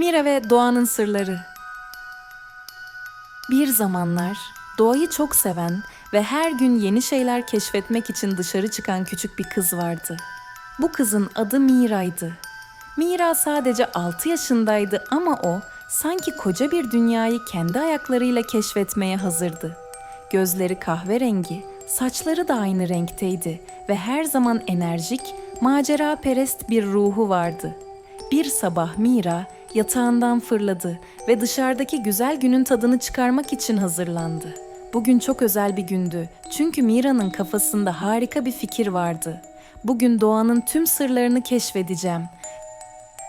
Mira ve doğanın sırları. Bir zamanlar doğayı çok seven ve her gün yeni şeyler keşfetmek için dışarı çıkan küçük bir kız vardı. Bu kızın adı Mira'ydı. Mira sadece 6 yaşındaydı ama o sanki koca bir dünyayı kendi ayaklarıyla keşfetmeye hazırdı. Gözleri kahverengi, saçları da aynı renkteydi ve her zaman enerjik, macera perest bir ruhu vardı. Bir sabah Mira yatağından fırladı ve dışarıdaki güzel günün tadını çıkarmak için hazırlandı. Bugün çok özel bir gündü çünkü Mira'nın kafasında harika bir fikir vardı. Bugün doğanın tüm sırlarını keşfedeceğim.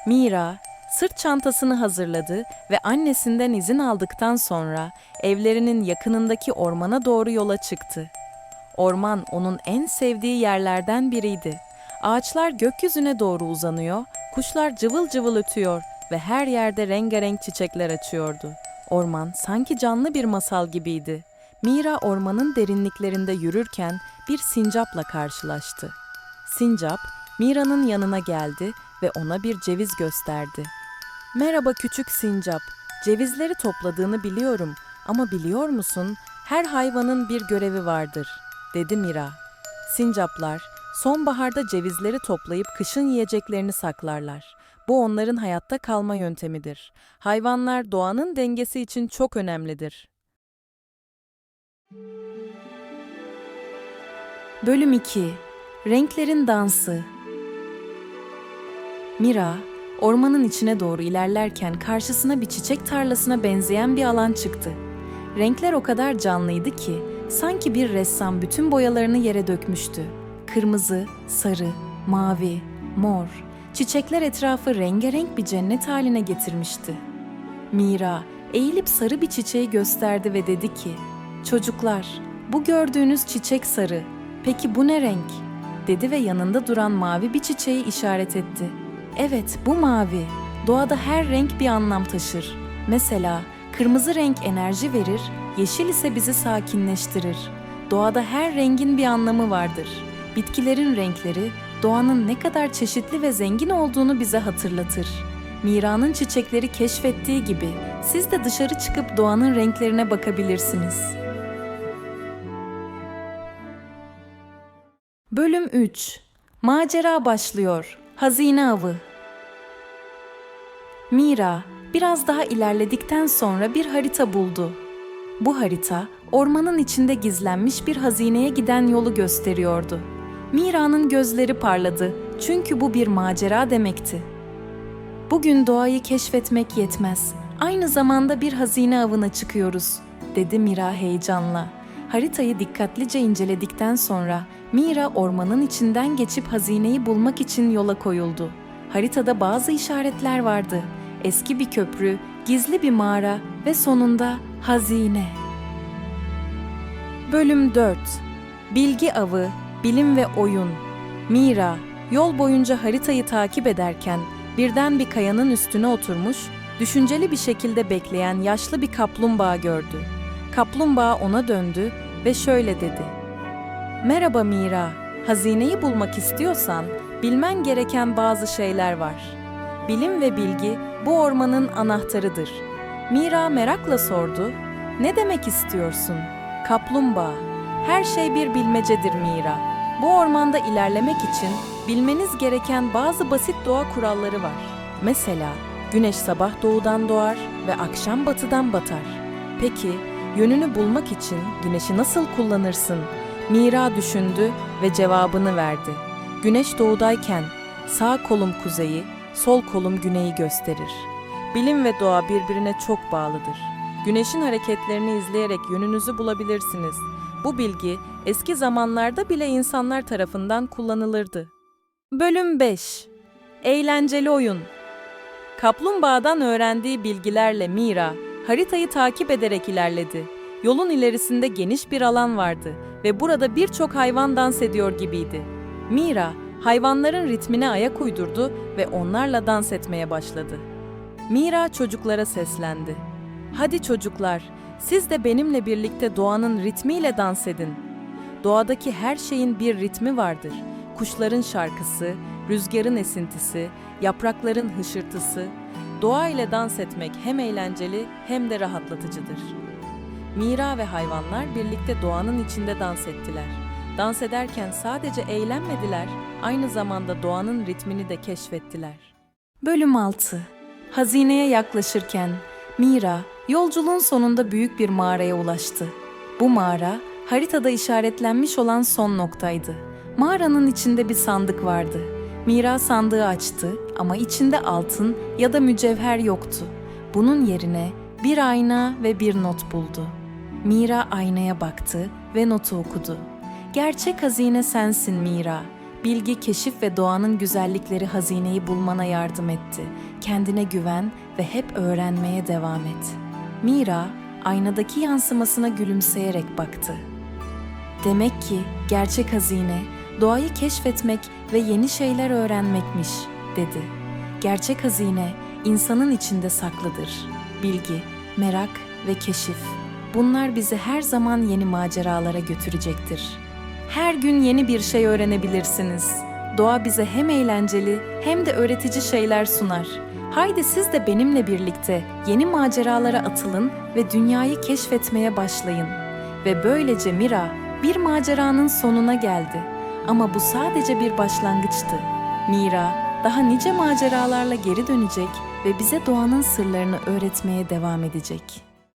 Mira sırt çantasını hazırladı ve annesinden izin aldıktan sonra evlerinin yakınındaki ormana doğru yola çıktı. Orman onun en sevdiği yerlerden biriydi. Ağaçlar gökyüzüne doğru uzanıyor, kuşlar cıvıl cıvıl ötüyor ve her yerde rengarenk çiçekler açıyordu. Orman sanki canlı bir masal gibiydi. Mira ormanın derinliklerinde yürürken bir sincapla karşılaştı. Sincap, Mira'nın yanına geldi ve ona bir ceviz gösterdi. Merhaba küçük sincap, cevizleri topladığını biliyorum ama biliyor musun, her hayvanın bir görevi vardır, dedi Mira. Sincaplar, sonbaharda cevizleri toplayıp kışın yiyeceklerini saklarlar. Bu onların hayatta kalma yöntemidir. Hayvanlar doğanın dengesi için çok önemlidir. Bölüm 2 Renklerin Dansı Mira, ormanın içine doğru ilerlerken karşısına bir çiçek tarlasına benzeyen bir alan çıktı. Renkler o kadar canlıydı ki sanki bir ressam bütün boyalarını yere dökmüştü. Kırmızı, sarı, mavi, mor, çiçekler etrafı rengarenk bir cennet haline getirmişti. Mira eğilip sarı bir çiçeği gösterdi ve dedi ki, "Çocuklar, bu gördüğünüz çiçek sarı. Peki bu ne renk?" dedi ve yanında duran mavi bir çiçeği işaret etti. Evet, bu mavi. Doğada her renk bir anlam taşır. Mesela kırmızı renk enerji verir, yeşil ise bizi sakinleştirir. Doğada her rengin bir anlamı vardır. Bitkilerin renkleri doğanın ne kadar çeşitli ve zengin olduğunu bize hatırlatır. Mira'nın çiçekleri keşfettiği gibi siz de dışarı çıkıp doğanın renklerine bakabilirsiniz. Bölüm 3 Macera başlıyor. Hazine avı. Mira biraz daha ilerledikten sonra bir harita buldu. Bu harita ormanın içinde gizlenmiş bir hazineye giden yolu gösteriyordu. Mira'nın gözleri parladı çünkü bu bir macera demekti. Bugün doğayı keşfetmek yetmez. Aynı zamanda bir hazine avına çıkıyoruz, dedi Mira heyecanla. Haritayı dikkatlice inceledikten sonra Mira ormanın içinden geçip hazineyi bulmak için yola koyuldu. Haritada bazı işaretler vardı. Eski bir köprü, gizli bir mağara ve sonunda hazine. Bölüm 4 Bilgi avı, bilim ve oyun. Mira, yol boyunca haritayı takip ederken birden bir kayanın üstüne oturmuş, düşünceli bir şekilde bekleyen yaşlı bir kaplumbağa gördü. Kaplumbağa ona döndü ve şöyle dedi. Merhaba Mira, hazineyi bulmak istiyorsan bilmen gereken bazı şeyler var. Bilim ve bilgi bu ormanın anahtarıdır. Mira merakla sordu. Ne demek istiyorsun? Kaplumbağa. Her şey bir bilmecedir Mira. Bu ormanda ilerlemek için bilmeniz gereken bazı basit doğa kuralları var. Mesela güneş sabah doğudan doğar ve akşam batıdan batar. Peki yönünü bulmak için güneşi nasıl kullanırsın? Mira düşündü ve cevabını verdi. Güneş doğudayken sağ kolum kuzeyi, sol kolum güneyi gösterir. Bilim ve doğa birbirine çok bağlıdır. Güneşin hareketlerini izleyerek yönünüzü bulabilirsiniz. Bu bilgi eski zamanlarda bile insanlar tarafından kullanılırdı. Bölüm 5 Eğlenceli oyun Kaplumbağadan öğrendiği bilgilerle Mira haritayı takip ederek ilerledi. Yolun ilerisinde geniş bir alan vardı ve burada birçok hayvan dans ediyor gibiydi. Mira hayvanların ritmine ayak uydurdu ve onlarla dans etmeye başladı. Mira çocuklara seslendi. Hadi çocuklar, siz de benimle birlikte doğanın ritmiyle dans edin. Doğadaki her şeyin bir ritmi vardır. Kuşların şarkısı, rüzgarın esintisi, yaprakların hışırtısı. Doğa ile dans etmek hem eğlenceli hem de rahatlatıcıdır. Mira ve hayvanlar birlikte doğanın içinde dans ettiler. Dans ederken sadece eğlenmediler, aynı zamanda doğanın ritmini de keşfettiler. Bölüm 6 Hazineye yaklaşırken Mira yolculuğun sonunda büyük bir mağaraya ulaştı. Bu mağara haritada işaretlenmiş olan son noktaydı. Mağaranın içinde bir sandık vardı. Mira sandığı açtı ama içinde altın ya da mücevher yoktu. Bunun yerine bir ayna ve bir not buldu. Mira aynaya baktı ve notu okudu. Gerçek hazine sensin Mira. Bilgi, keşif ve doğanın güzellikleri hazineyi bulmana yardım etti. Kendine güven ve hep öğrenmeye devam et. Mira, aynadaki yansımasına gülümseyerek baktı. Demek ki gerçek hazine doğayı keşfetmek ve yeni şeyler öğrenmekmiş, dedi. Gerçek hazine insanın içinde saklıdır. Bilgi, merak ve keşif. Bunlar bizi her zaman yeni maceralara götürecektir. Her gün yeni bir şey öğrenebilirsiniz. Doğa bize hem eğlenceli hem de öğretici şeyler sunar. Haydi siz de benimle birlikte yeni maceralara atılın ve dünyayı keşfetmeye başlayın. Ve böylece Mira bir maceranın sonuna geldi. Ama bu sadece bir başlangıçtı. Mira daha nice maceralarla geri dönecek ve bize doğanın sırlarını öğretmeye devam edecek.